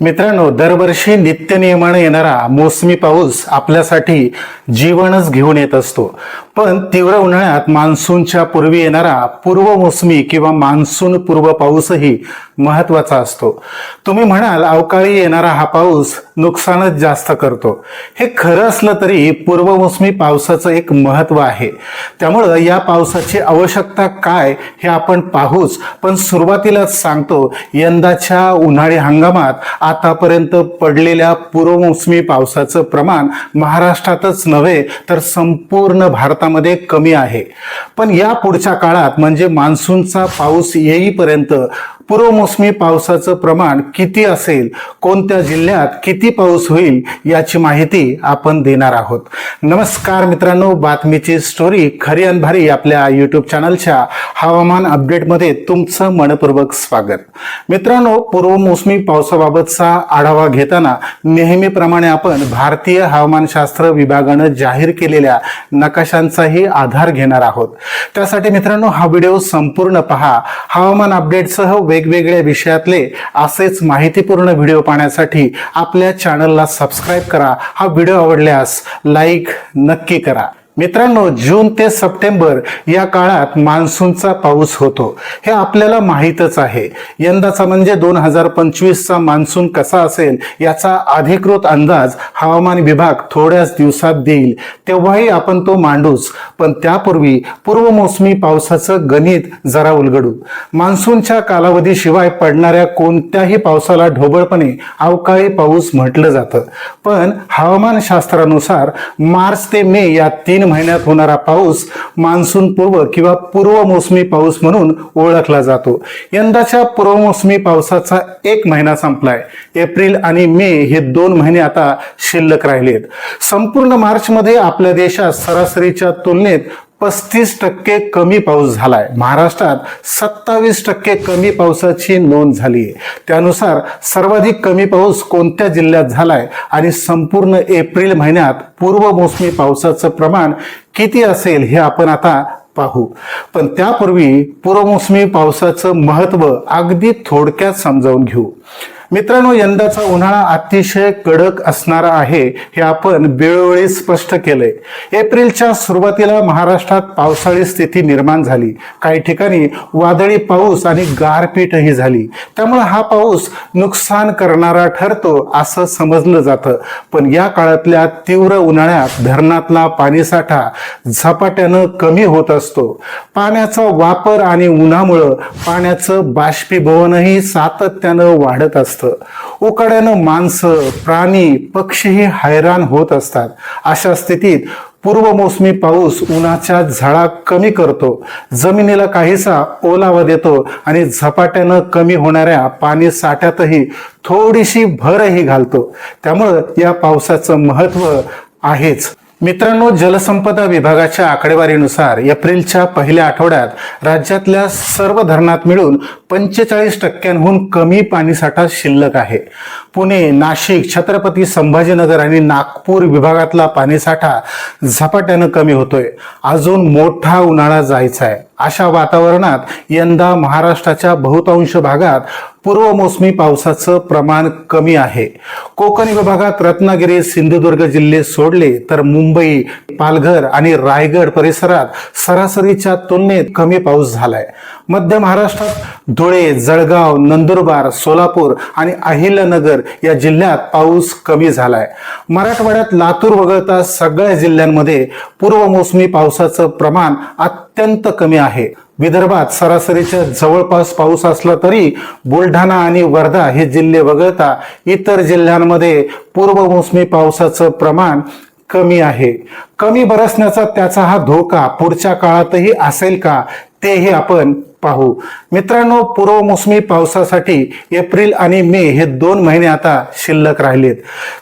मित्रांनो दरवर्षी नित्यनियमाने येणारा मोसमी पाऊस आपल्यासाठी जीवनच घेऊन येत असतो. पण तीव्र उन्हाळ्यात मान्सूनच्या पूर्वी येणारा पूर्व मोसमी किंवा मान्सून पूर्व पाऊसही महत्त्वाचा असतो. तुम्ही म्हणाल अवकाळी येणारा हा पाऊस नुकसानच जास्त करतो. हे खरं असलं तरी पूर्व मोसमी पावसाचं एक महत्त्व आहे. त्यामुळं या पावसाची आवश्यकता काय हे आपण पाहूच पण सुरुवातीलाच सांगतो यंदाच्या उन्हाळी हंगामात आतापर्यंत पडलेल्या पूर्वमोसमी पावसाचं प्रमाण महाराष्ट्रातच नव्हे तर संपूर्ण भारतामध्ये कमी आहे. पण या पुढच्या काळात म्हणजे मान्सूनचा पाऊस येईपर्यंत पूर्वमोसमी पावसाचं प्रमाण किती असेल कोणत्या जिल्ह्यात किती पाऊस होईल याची माहिती आपण देणार आहोत. नमस्कार मित्रांनो बातमीची स्टोरी खरी आणि भारी आपल्या यूट्यूब चॅनलच्या हवामान अपडेटमध्ये तुमचं मनपूर्वक स्वागत. मित्रांनो पूर्वमोसमी पावसाबाबतचा आढावा घेताना नेहमीप्रमाणे आपण भारतीय हवामानशास्त्र विभागानं जाहीर केलेल्या नकाशांचाही आधार घेणार आहोत. त्यासाठी मित्रांनो हा व्हिडिओ संपूर्ण पहा. हवामान अपडेटसह वेगवेगळ्या विषयातले असेच माहितीपूर्ण व्हिडिओ पाहण्यासाठी आपल्या चॅनलला सबस्क्राईब करा. हा व्हिडिओ आवडल्यास लाईक नक्की करा. मित्रांनो जून ते सप्टेंबर या काळात मान्सूनचा पाऊस होतो. हे आपल्याला माहीतच आहे. यंदाचा म्हणजे दोन हजार पंचवीसचा मान्सून कसा असेल याचा अधिकृत अंदाज हवामान विभाग थोड्याच दिवसात देईल. तेव्हाही आपण तो मांडूच. पण त्यापूर्वी पूर्वमोसमी पावसाचं गणित जरा उलगडू. मान्सूनच्या कालावधीशिवाय पडणाऱ्या कोणत्याही पावसाला ढोबळपणे अवकाळी पाऊस म्हटलं जातं. पण हवामानशास्त्रानुसार मार्च ते मे या तीन महिन्यात होणारा पाऊस मान्सून पूर्व किंवा पूर्व मोसमी पाऊस म्हणून ओळखला जातो. यंदाच्या पूर्वमोसमी पावसाचा एक महिना संपलाय. एप्रिल आणि मे हे दोन महिने आता शिल्लक राहिलेत. संपूर्ण मार्चमध्ये आपल्या देशात सरासरीच्या तुलनेत पस्तीस टक्के कमी पाऊस झालाय. महाराष्ट्रात सत्तावीस टक्के कमी पावसाची नोंद झाली आहे त्यानुसार सर्वाधिक कमी पाऊस कोणत्या जिल्ह्यात झालाय आणि संपूर्ण एप्रिल महिन्यात पूर्व मोसमी पावसाचं प्रमाण किती असेल हे आपण आता पाहू. पण त्यापूर्वी पूर्वमोसमी पावसाचं महत्त्व अगदी थोडक्यात समजावून घेऊ. मित्रांनो यंदाचा उन्हाळा अतिशय कडक असणारा आहे हे आपण वेळोवेळी स्पष्ट केलंय. एप्रिलच्या सुरुवातीला महाराष्ट्रात पावसाळी स्थिती निर्माण झाली. काही ठिकाणी वादळी पाऊस आणि गारपीटही झाली. त्यामुळे हा पाऊस नुकसान करणारा ठरतो असं समजलं जातं. पण या काळातल्या तीव्र उन्हाळ्यात धरणातला पाणीसाठा झपाट्यानं कमी होत असतो. पाण्याचा वापर आणि उन्हामुळं पाण्याचं बाष्पीभवनही सातत्यानं वाढत असतं. उकाड्यानं माणसं प्राणी पक्षीही हैराण होत असतात. अशा स्थितीत पूर्व मोसमी पाऊस उन्हाच्या झळा कमी करतो. जमिनीला काहीसा ओलावा देतो आणि झपाट्यानं कमी होणाऱ्या पाणी साठ्यातही थोडीशी भरही घालतो. त्यामुळं या पावसाचं महत्त्व आहेच. मित्रांनो जलसंपदा विभागाच्या आकडेवारीनुसार एप्रिलच्या पहिल्या आठवड्यात राज्यातल्या सर्व धरणात मिळून पंचेचाळीस टक्क्यांहून कमी पाणीसाठा शिल्लक आहे. पुणे नाशिक छत्रपती संभाजीनगर आणि नागपूर विभागातला पाणीसाठा झपाट्यानं कमी होतोय. अजून मोठा उन्हाळा जायचा आहे अशा वातावरणात यंदा महाराष्ट्राच्या बहुतांश भागात पूर्व मोसमी पावसाचं प्रमाण कमी आहे. कोकण विभागात रत्नागिरी सिंधुदुर्ग जिल्हे सोडले तर मुंबई पालघर आणि रायगड परिसरात सरासरीच्या तुलनेत कमी पाऊस झालाय. मध्य महाराष्ट्रात धुळे जळगाव नंदुरबार सोलापूर आणि अहिल्यानगर या जिल्ह्यात पाऊस कमी झालाय. मराठवाड्यात लातूर वगळता सगळ्या जिल्ह्यांमध्ये पूर्व मोसमी पावसाचं प्रमाण अत्यंत कमी आहे. विदर्भात सरासरीच्या जवळपास पाऊस असला तरी बुलढाणा आणि वर्धा हे जिल्हे वगळता इतर जिल्ह्यांमध्ये पूर्व मोसमी पावसाचं प्रमाण कमी आहे. कमी बरसण्याचा त्याचा हा धोका पुढच्या काळातही असेल का तेही आपण पाहू. मित्रांनो पूर्व मोसमी पावसासाठी एप्रिल आणि मे हे दोन महिने आता शिल्लक राहिलेत.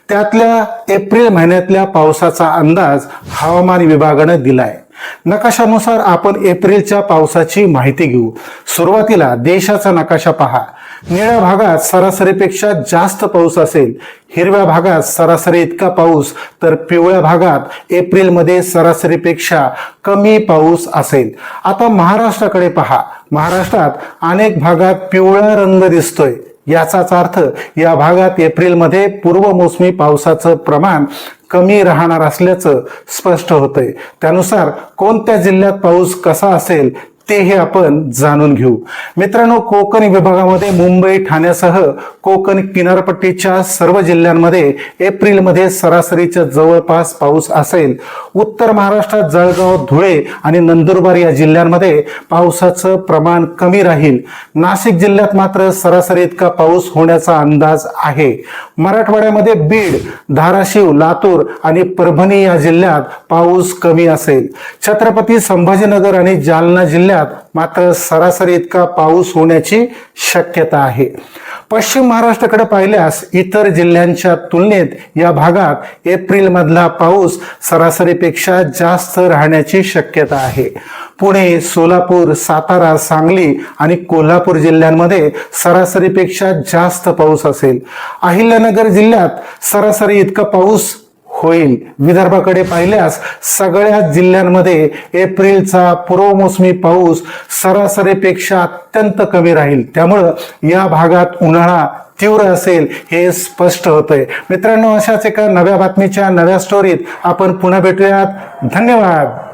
त्यातल्या एप्रिल महिन्यातल्या पावसाचा अंदाज हवामान विभागानं दिलाय. नकाशानुसार आपण एप्रिलच्या पावसाची माहिती घेऊ. सुरुवातीला देशाचा नकाशा पहा. निळ्या भागात सरासरीपेक्षा जास्त पाऊस असेल. हिरव्या भागात सरासरी इतका पाऊस तर पिवळ्या भागात एप्रिलमध्ये सरासरीपेक्षा कमी पाऊस असेल. आता महाराष्ट्राकडे पहा. महाराष्ट्रात अनेक भागात पिवळा रंग दिसतोय. याचाच अर्थ या भागात एप्रिलमध्ये पूर्व मोसमी पावसाचं प्रमाण कमी राहणार असल्याचं स्पष्ट होतंय. त्यानुसार कोणत्या जिल्ह्यात पाऊस कसा असेल ते हे आपण जाणून घेऊ. मित्रांनो कोकण विभागामध्ये मुंबई ठाण्यासह कोकण किनारपट्टीच्या सर्व जिल्ह्यांमध्ये एप्रिलमध्ये सरासरीच्या जवळपास पाऊस असेल. उत्तर महाराष्ट्रात जळगाव धुळे आणि नंदुरबार या जिल्ह्यांमध्ये पावसाचं प्रमाण कमी राहील. नाशिक जिल्ह्यात मात्र सरासरी इतका पाऊस होण्याचा अंदाज आहे. मराठवाड्यामध्ये बीड धाराशिव लातूर आणि परभणी या जिल्ह्यात पाऊस कमी असेल. छत्रपती संभाजीनगर आणि जालना जिल्ह्यात मात्र सरासरी इतका पाऊस होण्याची शक्यता आहे. पश्चिम महाराष्ट्राकडे पाहिल्यास इतर जिल्ह्यांच्या तुलनेत या भागात एप्रिल मधला पाऊस सरासरीपेक्षा जास्त राहण्याची शक्यता आहे. पुणे सोलापूर सातारा सांगली आणि कोल्हापूर जिल्ह्यांमध्ये सरासरीपेक्षा जास्त पाऊस असेल. अहिल्यानगर जिल्ह्यात सरासरी इतका पाऊस होईल. विदर्भाकडे पाहिल्यास सगळ्या जिल्ह्यांमध्ये एप्रिलचा पूर्व मोसमी पाऊस सरासरीपेक्षा अत्यंत कमी राहील. त्यामुळं या भागात उन्हाळा तीव्र असेल हे स्पष्ट होतंय. मित्रांनो अशाच एका नव्या बातमीच्या नव्या स्टोरीत आपण पुन्हा भेटूयात. धन्यवाद!